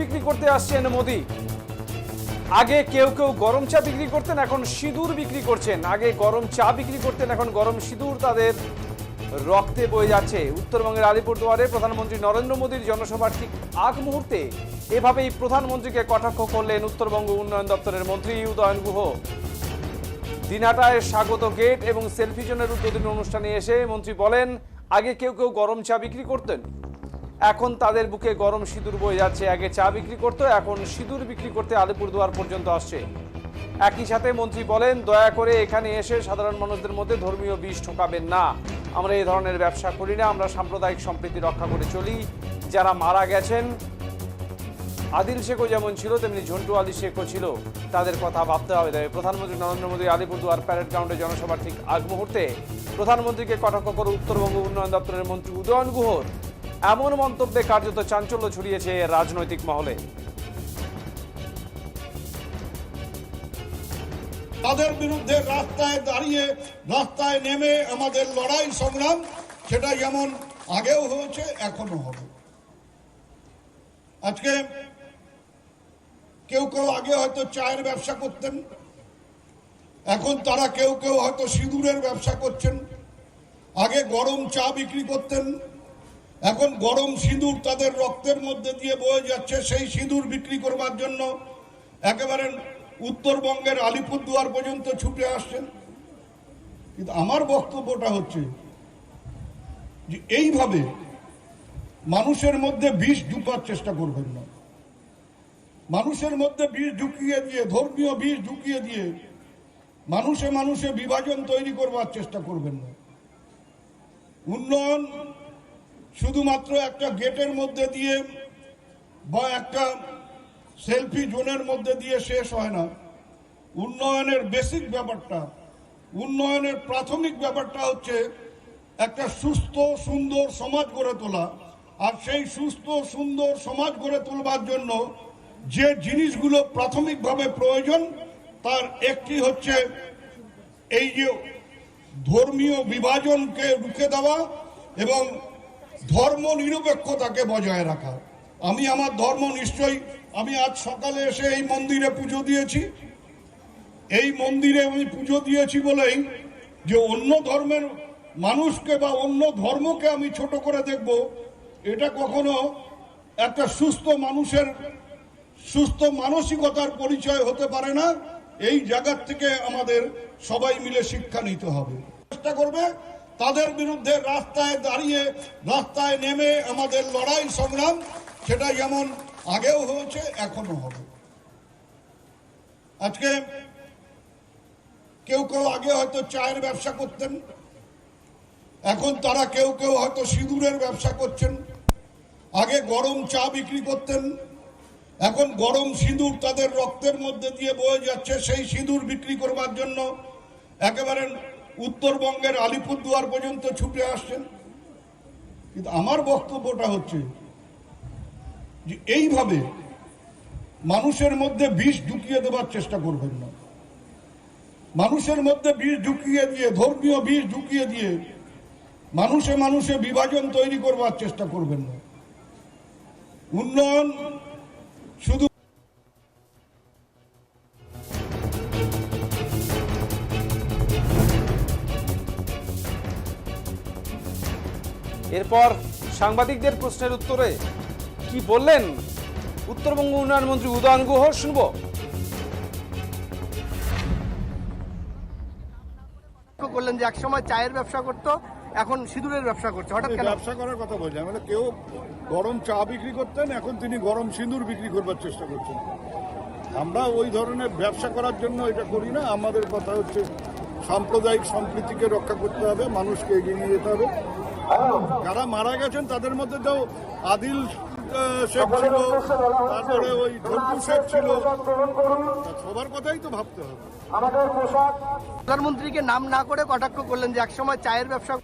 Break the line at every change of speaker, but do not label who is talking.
বিক্রি করতে আসছেন মোদি। আগে কেউ কেউ গরম চা বিক্রি করতেন, এখন সিঁদুর বিক্রি করছেন। আগে গরম চা বিক্রি করতেন, এখন গরম সিঁদুর তাদের রক্তে বয়ে যাচ্ছে। উত্তরবঙ্গের আলিপুরদুয়ারে প্রধানমন্ত্রী নরেন্দ্র মোদীর জনসভার ঠিক আগ মুহূর্তে এভাবেই প্রধানমন্ত্রীকে কটাক্ষ করলেন উত্তরবঙ্গ উন্নয়ন দপ্তরের মন্ত্রী উদয়ন গুহ। দিনহাটায় স্বাগত গেট এবং সেলফি জোনের উদ্বোধনী অনুষ্ঠানে এসে মন্ত্রী বলেন, আগে কেউ কেউ গরম চা বিক্রি করতেন। এখন তাদের বুকে গরম সিঁদুর বয়ে যাচ্ছে। আগে চা বিক্রি করতো, এখন সিঁদুর বিক্রি করতে আলিপুরদুয়ার পর্যন্ত আসছে। একই সাথে মন্ত্রী বলেন, দয়া করে এখানে এসে সাধারণ মানুষদের মধ্যে ধর্মীয় বিষ ঠোকাবেন না। আমরা এই ধরনের ব্যবসা করি না, আমরা সাম্প্রদায়িক সম্প্রীতি রক্ষা করে চলি। যারা মারা গেছেন, আদিল শেখও যেমন ছিল, তেমনি ঝন্টু আলী শেখও ছিল। তাদের কথা ভাবতে হবে। তবে প্রধানমন্ত্রী নরেন্দ্র মোদী আলিপুরদুয়ার প্যারেড গ্রাউন্ডে জনসভার ঠিক আগ মুহূর্তে প্রধানমন্ত্রীকে কটাক্ষ করে উত্তরবঙ্গ উন্নয়ন দপ্তরের মন্ত্রী উদয়ন গুহর এমন মন্তব্যে কার্যত চাঞ্চল্য ছড়িয়েছে রাজনৈতিক মহলে।
তাদের বিরুদ্ধে রাস্তায় দাঁড়িয়ে, রাস্তায় নেমে আমাদের লড়াই সংগ্রাম সেটা যেমন আগেও হয়েছে এখনও হবে। আজকে কেউ কেউ আগে হয়তো চায়ের ব্যবসা করতেন, এখন তারা কেউ কেউ হয়তো সিঁদুরের ব্যবসা করছেন, আগে গরম চা বিক্রি করতেন এখন গরম সিঁদুর তাদের রক্তের মধ্যে দিয়ে বয়ে যাচ্ছে, সেই সিঁদুর বিক্রি করবার জন্য একেবারে উত্তরবঙ্গের আলিপুরদুয়ার পর্যন্ত ছুটে আসছেন। কিন্তু আমার বক্তব্যটা হচ্ছে যে এইভাবে মানুষের মধ্যে বিষ ঢুকার চেষ্টা করবেন না। মানুষের মধ্যে বিষ ঢুকিয়ে দিয়ে, ধর্মীয় বিষ ঢুকিয়ে দিয়ে মানুষে মানুষে বিভাজন তৈরি করবার চেষ্টা করবেন না। উন্নয়ন শুধুমাত্র একটা গেটের মধ্যে দিয়ে বা একটা সেলফি জোনের মধ্যে দিয়ে শেষ হয় না। উন্নয়নের বেসিক ব্যাপারটা, উন্নয়নের প্রাথমিক ব্যাপারটা হচ্ছে একটা সুস্থ, সুন্দর সমাজ গড়ে তোলা। আর সেই সুস্থ, সুন্দর সমাজ গড়ে তোলবার জন্য যে জিনিসগুলো প্রাথমিকভাবে প্রয়োজন, তার একটি হচ্ছে এই যে ধর্মীয় বিভাজনকে রুখে দেওয়া এবং ধর্ম নিরপেক্ষতাকে বজায় রাখা। আমি আমার ধর্ম নিশ্চয়ই, আমি আজ সকালে এসে এই মন্দিরে পুজো দিয়েছি। এই মন্দিরে আমি পুজো দিয়েছি বলেই যে অন্য ধর্মের মানুষকে বা অন্য ধর্মকে আমি ছোট করে দেখব, এটা কখনো একটা সুস্থ মানুষের, সুস্থ মানসিকতার পরিচয় হতে পারে না। এই জায়গার থেকে আমাদের সবাই মিলে শিক্ষা নিতে হবে। চেষ্টা করবে তাদের বিরুদ্ধে রাস্তায় দাঁড়িয়ে, রাস্তায় নেমে আমাদের লড়াই সংগ্রাম, সেটা যেমন আগেও হয়েছে এখনও হবে। আজকে কেউ কেউ আগে হয়তো চায়ের ব্যবসা করতেন, এখন তারা কেউ কেউ হয়তো সিঁদুরের ব্যবসা করছেন, আগে গরম চা বিক্রি করতেন, এখন গরম সিঁদুর তাদের রক্তের মধ্যে দিয়ে বয়ে যাচ্ছে, সেই সিঁদুর বিক্রি করবার জন্য একেবারে উত্তরবঙ্গের আলিপুরদুয়ার পর্যন্ত ছুটে আসছেন। কিন্তু আমার বক্তব্যটা হচ্ছে যে এইভাবে মানুষের মধ্যে বিষ ঢুকিয়ে দেওয়ার চেষ্টা করবেন না। মানুষের মধ্যে বিষ ঢুকিয়ে দিয়ে, ধর্মীয় বিষ ঢুকিয়ে দিয়ে মানুষে মানুষে বিভাজন তৈরি করবার চেষ্টা করবেন না। উন্নয়ন
এরপর সাংবাদিকদের প্রশ্নের উত্তরে কি বললেন উত্তরবঙ্গ উন্নয়ন মন্ত্রী উদয়ন গুহ? শুনব।
করলেন যে একসময় চায়ের ব্যবসা করতো এখন সিঁদুরের ব্যবসা করছে। হঠাৎ
ব্যবসা করার কথা বলছেন মানে কেউ গরম চা বিক্রি করতেন এখন তিনি গরম সিঁদুর বিক্রি করবার চেষ্টা করছেন। আমরা ওই ধরনের ব্যবসা করার জন্য এটা করি না। আমাদের কথা হচ্ছে সাম্প্রদায়িক সম্প্রীতিকে রক্ষা করতে হবে মানুষকে এগিয়ে নিয়ে যেতে হবে। যারা মারা গেছেন, তাদের মধ্যে তো আদিল শেখ ছিল, তারপরে ওই ঝন্টু শেখ ছিল। সবার কথাই তো ভাবতে হবে।
প্রধানমন্ত্রীকে নাম না করে কটাক্ষ করলেন যে একসময় চায়ের ব্যবসা